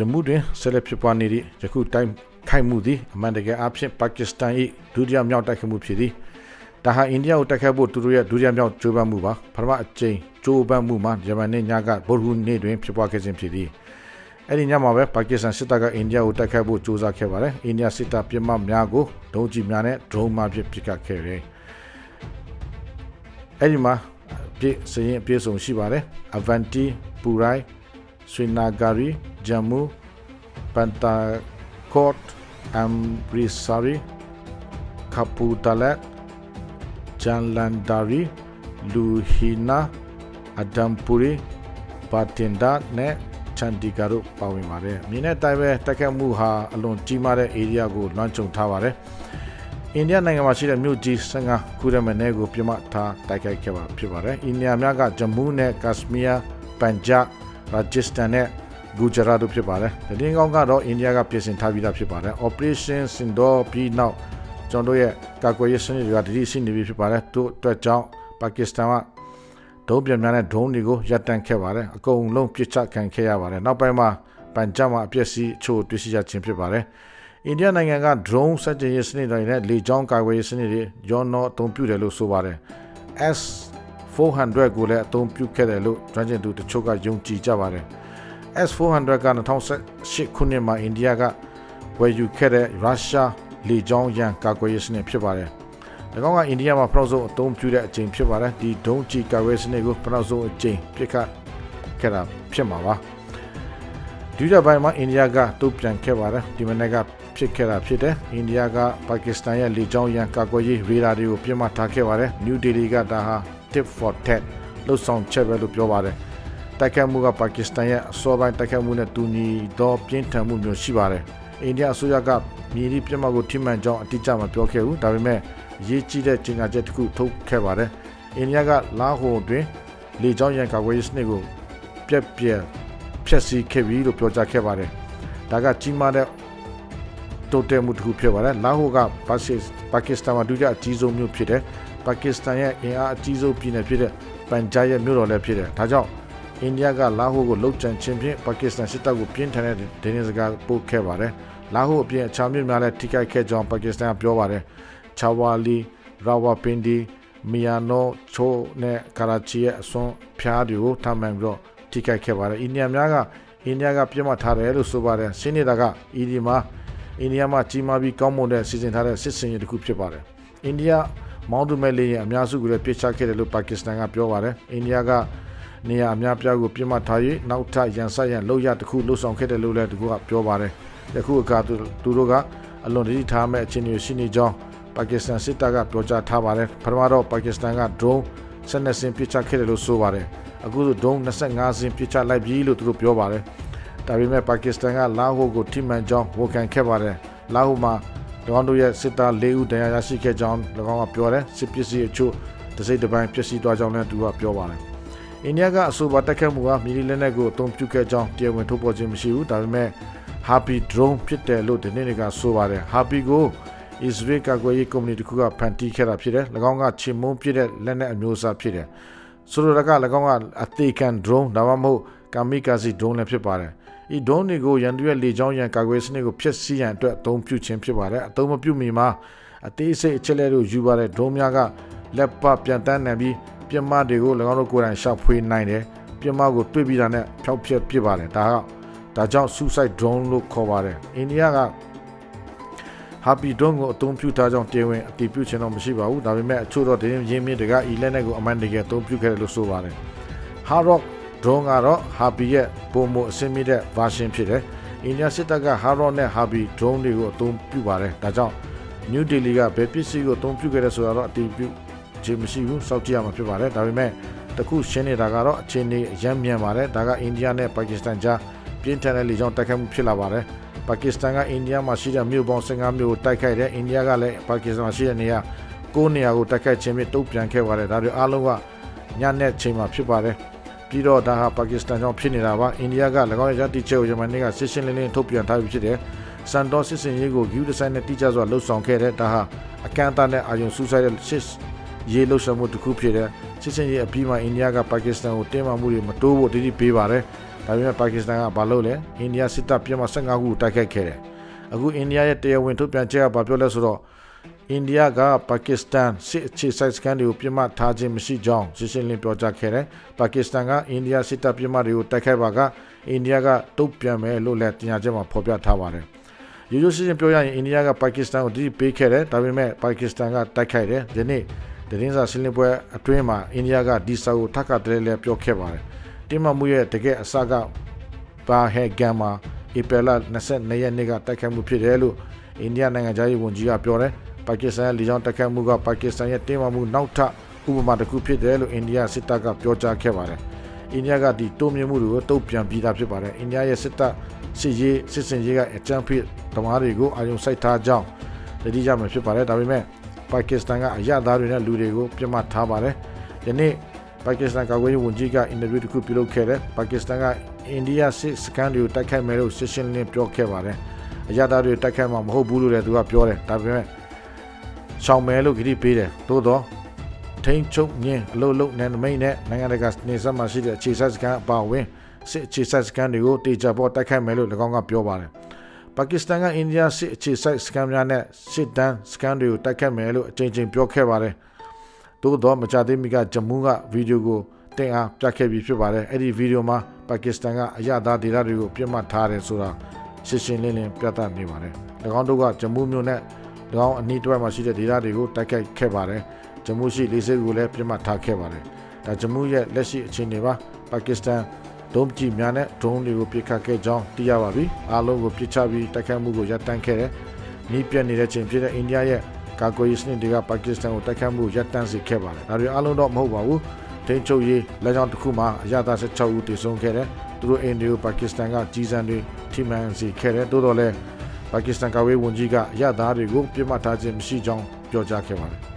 ဂျမူတွင်ဆက်လက်ဖြစ်ပွားနေသည့်ယခုတိုင်းခိုက်မှုသည်အမှန်တကယ်အဖြစ်ပါကစ္စတန်၏ဒုတိယမြောက်တိုက်ခိုက်မှုဖြစ်သည်ဒါဟာအိန္ဒိယကိုတိုက်ခိုက်ဖို့သူတို့ရဲ့ဒုတိယမြောက်ကြိုးပမ်းမှုပါပထမအကြိမ်ကြိုးပမ်းမှုမှာဂျပန်နှင့်ညကဗုဒ္ဓဟူးနေ့တွင်ဖြစ်ပွားခဲ့ခြင်းဖြစ်သည်အဲ့ဒီညမှာပဲပါကစ္စတန်စစ်တပ်ကအိန္ဒိယကိုတိုက်ခိုက်ဖို့ကြိုးစားခဲ့ပါတယ်အိန္ဒိယစစ်တပ်ပြစ်မှတ်များကိုဒုံးကျည်များနဲ့ဒရုန်းမှဖြင့်ပစ်ခတ်ခဲ့တယ်အဲ့ဒီမှာပြည့်စရင်အပြည့်စုံရှိပါတယ် Avanti Purai Srinagar Jammu Pantakot Amritsar Kapurthala Jalandhari Luhina Adampuri Bathinda နဲ့ Chandigarh တို့ပါဝင်ပါတယ်။မြင်းနဲ့တိုင်းပဲတက်ခတ်မှုဟာအလွန်ကြီးမားတဲ့ area ကိုလွှမ်းခြုံထားပါတယ်။အိန္ဒိယနိုင်ငံမှာရှိတဲ့မြို့ကြီး15ခုရဲ့မနေ့ကိုပြမထားတိုက်ခိုက်ခဲ့ပါဖြစ်ပါတယ်။အိန္ဒိယများကဂျမူးနဲ့ကက်ရှ်မီးယားပန်ဂျပ်ရာဂျစ္စတန်နဲ့ ဂူဂျရာတို့ဖြစ်ပါတယ်။တည်င်းကောင်းကတော့အိန္ဒိယကပြင်ဆင်ထားပြီးသားဖြစ်ပါတယ်။ Operation Sindoor ပြီးနောက်ကျွန်တော်တို့ရဲ့ကာကွယ်ရေးစနစ်တွေကတတိရှိနေပြီဖြစ်ပါတယ်။တို့အတွက်ကြောင့်ပါကစ္စတန်ကဒုံးပြန်များနဲ့ဒုံးတွေကိုရပ်တန့်ခဲ့ပါတယ်။အကုန်လုံးပြစ်ချခံခဲ့ရပါတယ်။နောက်ပိုင်းမှာပန်ဂျပ်မှာအပျက်စီးအချို့တွေ့ရှိရခြင်းဖြစ်ပါတယ်။အိန္ဒိယနိုင်ငံက drone စက်တင်ရေးစနစ်တွေနဲ့လေကြောင်းကာကွယ်ရေးစနစ်တွေရောနောအသုံးပြုတယ်လို့ဆိုပါတယ်။ S 400ကိုလည်းအသုံးပြုခဲ့တယ်လို့ကျွမ်းကျင်သူတချို့ကယုံကြည်ကြပါတယ်။ S400 က2018ခုနှစ်မှာအိန္ဒိယကဝယ်ယူခဲ့တဲ့ရုရှားလေကြောင်းရန်ကာကွယ်ရေးစနစ်ဖြစ်ပါတယ်။၎င်းကအိန္ဒိယမှာပထမဆုံးအသုံးပြုတဲ့အကြိမ်ဖြစ်ပါတယ်။ဒီဒုံးကျည်ကာကွယ်ရေးစနစ်ကိုပထမဆုံးအကြိမ်ပြစ်ခတ်ခဲ့တာဖြစ်မှာပါ။ဒုတိယပိုင်းမှာအိန္ဒိယကတုံ့ပြန်ခဲ့ပါတယ်။ဒီမနေ့ကဖြစ်ခဲ့တာဖြစ်တယ်။အိန္ဒိယကပါကစ္စတန်ရဲ့လေကြောင်းရန်ကာကွယ်ရေးရေဒါတွေကိုပြစ်မှတ်ထားခဲ့ပါတယ်။ New Delhi ကဒါဟာ tip for tat လှုပ်ဆောင်ချက်ပဲလို့ပြောပါတယ်။ တိုက်ခိုက်မှုကပါကစ္စတန်ရဲ့အစောပိုင်းတိုက်ခိုက်မှုနဲ့တူညီသောပြင်းထန်မှုမျိုးရှိပါတယ်။အိန္ဒိယအစိုးရကမြေကြီးပြတ်မှတ်ကိုထိမှန်ကြောင်းအတိအကျမပြောခဲ့ဘူး။ဒါပေမဲ့အရေးကြီးတဲ့ကြေညာချက်တစ်ခုထုတ်ခဲ့ပါတယ်။အိန္ဒိယကလာဟိုတွင်လေကြောင်းရန်ကာကွယ်ရေးစနစ်ကိုပြက်ပြက်ဖျက်ဆီးခဲ့ပြီလို့ပြောကြားခဲ့ပါတယ်။ဒါကကြီးမားတဲ့တိုးတက်မှုတစ်ခုဖြစ်ပါတယ်။လာဟိုကပါကစ္စတန်မှာဒုတိယအကြီးဆုံးမြို့ဖြစ်တယ်။ပါကစ္စတန်ရဲ့အင်အားအကြီးဆုံးပြည်နယ်ဖြစ်တဲ့ပန်ဂျာရဲ့မြို့တော်လည်းဖြစ်တယ်။ဒါကြောင့် အိန္ဒိယကလာဟိုကိုလှုပ်ကြံခြင်းဖြင့်ပါကစ္စတန်စစ်တပ်ကိုပြင်းထန်တဲ့ဒင်းစကားပို့ခဲ့ပါတယ်။လာဟိုအပြင်အခြားမြို့များလည်းထိခိုက်ခဲ့ကြောင်းပါကစ္စတန်ကပြောပါတယ်။ချာဝါလီရာဝပင်ဒီမီယာနိုချိုနဲ့ကာရာချီရဲ့အစွန်းဖျားတွေကိုထမှန်ပြီးတော့ထိခိုက်ခဲ့ပါတယ်။အိန္ဒိယများကအိန္ဒိယကပြစ်မှတ်ထားတယ်လို့ဆိုပါတယ်။ရှင်းနေတာကအီဒီမှာအိန္ဒိယမှာကြီးမားပြီးကောင်းမွန်တဲ့စီစဉ်ထားတဲ့စစ်စင်ရေးတစ်ခုဖြစ်ပါတယ်။အိန္ဒိယမောင်းသူမဲ့လေးရဲ့အများစုကိုလည်းပြစ်ချခဲ့တယ်လို့ပါကစ္စတန်ကပြောပါတယ်။အိန္ဒိယက နေရာအများပြားကိုပြစ်မှတ်ထား၍နောက်ထပ်ရန်ဆက်ရန်လောက်ရတစ်ခုလှုပ်ဆောင်ခဲ့တယ်လို့လည်းသူကပြောပါတယ်။ယခုအခါသူတို့ကအလွန်တတိထားမဲ့အခြေအနေရှိနေကြောင်းပါကစ္စတန်စစ်တပ်ကပြောကြားထားပါတယ်။ပထမတော့ပါကစ္စတန်က drone ဆက်နှစ်စင်းပြစ်ချခဲ့တယ်လို့ဆိုပါတယ်။အခုဆို drone 25စင်းပြစ်ချလိုက်ပြီလို့သူတို့ပြောပါတယ်။ဒါပေမဲ့ပါကစ္စတန်ကလာဟိုကိုထိမှန်ကြောင်းဝန်ခံခဲ့ပါတယ်။လာဟိုမှာ၎င်းတို့ရဲ့စစ်သား၄ဦးတရားရရှိခဲ့ကြောင်း၎င်းကပြောတယ်။စစ်ပစ္စည်းအချို့တစိမ့်တစ်ပိုင်းပျက်စီးသွားကြောင်းလည်းသူကပြောပါတယ်။ အိန္ဒိယကအဆိုပါတက်ခတ်မှုကမီလီလက်နက်ကိုအသုံးပြုခဲ့ကြောင်းတရားဝင်ထုတ်ပေါ်ခြင်းမရှိဘူး။ဒါပေမဲ့ Happy Drone ဖြစ်တယ်လို့ဒီနေ့ကဆိုပါတယ်။ Happy ကို Israel ကာကွယ်ရေးကုမ္ပဏီတစ်ခုကဖန်တီးခဲ့တာဖြစ်တယ်။၎င်းကချင်မုန်းပြတဲ့လက်နက်အမျိုးအစားဖြစ်တယ်။ဆိုလိုတာက၎င်းကအသေးခံ drone ဒါမှမဟုတ် kamikaze drone လည်းဖြစ်ပါတယ်။ဤ drone တွေကိုရန်သူရဲ့လေကြောင်းရန်ကာကွယ်စနစ်ကိုဖျက်ဆီးရန်အတွက်အသုံးပြုခြင်းဖြစ်ပါတယ်။အသုံးမပြုမီမှာအသေးစိတ်အချက်လက်တို့ယူပါတဲ့ drone များကလက်ပပြန်တန်းနိုင်ပြီး ပြမတွေကို၎င်းတို့ကိုယ်တိုင်ရှောက်ဖွေးနိုင်တယ်။ပြမကိုတွေ့ပြီးတာနဲ့ဖျောက်ဖျက်ပစ်ပါတယ်။ဒါကဒါကြောင့် suicide drone လို့ခေါ်ပါတယ်။အိန္ဒိယက Happy Drone ကိုအသုံးပြုထားကြောင်းတရားဝင်အတည်ပြုခြင်းတော့မရှိပါဘူး။ဒါပေမဲ့အချို့တော့ဒင်းရင်းမြစ်တွေကဤလက်နက်ကိုအမှန်တကယ်အသုံးပြုခဲ့တယ်လို့ဆိုပါတယ်။ Hard Rock Drone ကတော့ Happy ရဲ့ပုံမအဆင့်မြင့်တဲ့ version ဖြစ်တယ်။အိန္ဒိယစစ်တပ်က Hard Rock နဲ့ Happy Drone တွေကိုအသုံးပြုပါတယ်။ဒါကြောင့် New Delhi ကဘယ်ပစ္စည်းကိုအသုံးပြုခဲ့တယ်ဆိုတာတော့အတည်ပြု ခြင်းမရှိဘူး။စောင့်ကြည့်ရမှာဖြစ်ပါတယ်။ဒါပေမဲ့တခုရှင်းနေတာကတော့အခြေအနေအယံမြန်ပါတယ်။ဒါကအိန္ဒိယနဲ့ပါကစ္စတန်ကြားပြင်းထန်တဲ့လေကြောင်းတိုက်ခိုက်မှုဖြစ်လာပါတယ်။ပါကစ္စတန်ကအိန္ဒိယမှာရှိတဲ့မြို့ပေါင်း15မြို့ကိုတိုက်ခိုက်တယ်။အိန္ဒိယကလည်းပါကစ္စတန်မှာရှိတဲ့နေရာ9နေရာကိုတိုက်ခိုက်ခြင်းဖြင့်တုံ့ပြန်ခဲ့ပါတယ်။ဒါတွေအားလုံးကညနေချိန်မှာဖြစ်ပါတယ်။ပြီးတော့ဒါဟာပါကစ္စတန်ကြောင့်ဖြစ်နေတာပါ။အိန္ဒိယက၎င်းရဲ့ဂျာတိချက်ကိုယမန်နေ့ကစစ်ရှင်းလင်းလင်းထုတ်ပြန်ထားပြီးဖြစ်တယ်။စန်တော်စစ်စင်ရေးကို view design နဲ့တိကျစွာလှုပ်ဆောင်ခဲ့တဲ့ဒါဟာအကန့်အသတ်နဲ့အာရုံစူးစိုက်တဲ့စစ် ရေးလှုပ်ဆောင်မှုတစ်ခုဖြစ်တဲ့စစ်စင်ရေးအပြီးမှာအိန္ဒိယကပါကစ္စတန်ကိုတင်းမာမှုတွေမတိုးဖို့တတိပေးပါတယ်။ဒါပေမဲ့ပါကစ္စတန်ကဘာလုပ်လဲအိန္ဒိယစစ်တပ်ပြစ်မှ15ခုတိုက်ခိုက်ခဲ့တယ်အခုအိန္ဒိယရဲ့တရားဝင်ထုတ်ပြန်ချက်ကဘာပြောလဲဆိုတော့အိန္ဒိယကပါကစ္စတန်စစ်အခြေစိုက်စကန်တွေကိုပြစ်မှတ်ထားခြင်းမရှိကြောင်းရှင်းရှင်းလင်းပြောကြားခဲ့တယ်ပါကစ္စတန်ကအိန္ဒိယစစ်တပ်ပြစ်မှတ်တွေကိုတိုက်ခိုက်ပါကအိန္ဒိယကတုံ့ပြန်မယ်လို့လည်းတင်ညာချက်မှာဖော်ပြထားပါတယ်ရိုးရိုးရှင်းရှင်းပြောရရင်အိန္ဒိယကပါကစ္စတန်ကိုဒီပေးခဲ့တယ်ဒါပေမဲ့ပါကစ္စတန်ကတိုက်ခိုက်တယ်ဒီနေ့ တရင်စာရှင်းလင်းပွဲအတွင်းမှာအိန္ဒိယကဒီစာကိုထပ်ခါတလဲလဲပြောခဲ့ပါတယ်တင်းမမှုရဲ့တကယ်အစကဘာဟဲဂမ်မာဧပြီလ22ရက်နေ့ကတိုက်ခိုက်မှုဖြစ်တယ်လို့အိန္ဒိယနိုင်ငံသားရေးဝန်ကြီးကပြောတယ်ပါကစ္စတန်ရဲ့လေကြောင်းတိုက်ခိုက်မှုကပါကစ္စတန်ရဲ့တင်းမမှုနောက်ထပ်ဥပမာတစ်ခုဖြစ်တယ်လို့အိန္ဒိယစစ်တပ်ကပြောကြားခဲ့ပါတယ်အိန္ဒိယကဒီတိုးမြင့်မှုတွေကိုတုံ့ပြန်ပြီးသားဖြစ်ပါတယ်အိန္ဒိယရဲ့စစ်တပ်စစ်ရေးစစ်စင်ရေးကအကြမ်းဖက်ဓမားတွေကိုအာရုံစိုက်ထားကြောင်းတတိယမှာဖြစ်ပါတယ်ဒါပေမဲ့ ပါကစ္စတန်ကအရသားတွေနဲ့လူတွေကိုပြစ်မှတ်ထားပါတယ်ယနေ့ပါကစ္စတန်ကာကွယ်ရေးဝန်ကြီးကအင်တာဗျူးတစ်ခုပြုလုပ်ခဲ့တယ်ပါကစ္စတန်ကအိန္ဒိယစစ်စကန်တွေကိုတိုက်ခိုက်မယ်လို့ရှင်းရှင်းလင်းပြောခဲ့ပါတယ်အရသားတွေတိုက်ခိုက်မှာမဟုတ်ဘူးလို့လည်းသူကပြောတယ်ဒါပေမဲ့ရှောင်မယ်လို့ခရီးပေးတယ်သို့တော့ထိန်ချုပ်ညင်းအလုတ်လုတ်နယ်နမိတ်နဲ့နိုင်ငံတကာနေဆက်မှာရှိတဲ့အခြေစိုက်စကန်အပါအဝင်စစ်အခြေစိုက်စကန်တွေကိုတေချာပေါ်တိုက်ခိုက်မယ်လို့၎င်းကပြောပါတယ် ပါကစ္စတန်ကအိန္ဒိယစစ်အခြေစိုက်စကန်များနဲ့စစ်တမ်းစကန်တွေကိုတိုက်ခိုက်မယ်လို့အကြိမ်ကြိမ်ပြောခဲ့ပါတယ်သို့တော့မကြသေးမီကဂျမူးကဗီဒီယိုကိုတင်အားပြခဲ့ပြီးဖြစ်ပါတယ်အဲ့ဒီဗီဒီယိုမှာပါကစ္စတန်ကအရသာဒေသတွေကိုပြစ်မှတ်ထားတယ်ဆိုတာရှင်းရှင်းလင်းလင်းပြသနေပါတယ်၎င်းတို့ကဂျမူးမြို့နဲ့၎င်းအနီးတစ်ဝိုက်မှာရှိတဲ့ဒေသတွေကိုတိုက်ခိုက်ခဲ့ပါတယ်ဂျမူးရှိလေးစိတ်ကိုလည်းပြစ်မှတ်ထားခဲ့ပါတယ်ဒါဂျမူးရဲ့လက်ရှိအခြေအနေပါပါကစ္စတန် ဒုံးကြီးများနဲ့ဒရုန်းတွေကိုပစ်ခတ်ခဲ့ကြောင်းသိရပါပြီအားလုံးကိုပစ်ချပြီးတိုက်ခိုက်မှုကိုရပ်တန့်ခဲ့တယ်နီးပြတ်နေတဲ့ချိန်ဖြစ်တဲ့အိန္ဒိယရဲ့ကာကွယ်ရေးစနစ်တွေကပါကစ္စတန်ကိုတိုက်ခိုက်မှုရပ်တန့်စေခဲ့ပါတယ်ဒါတွေအားလုံးတော့မဟုတ်ပါဘူးထိန်းချုပ်ရေးလက်ကြောင်းတစ်ခုမှာအရသာ16ဦးတည်ဆုံခဲ့တယ်သူတို့အိန္ဒိယပါကစ္စတန်ကကြီးစံတွေထိမှန်စေခဲ့တယ်တိုးတော်လဲပါကစ္စတန်ကာကွယ်ရေးဝန်ကြီးကအရသာတွေကိုပြစ်မှတ်ထားခြင်းမရှိကြောင်းပြောကြားခဲ့ပါတယ်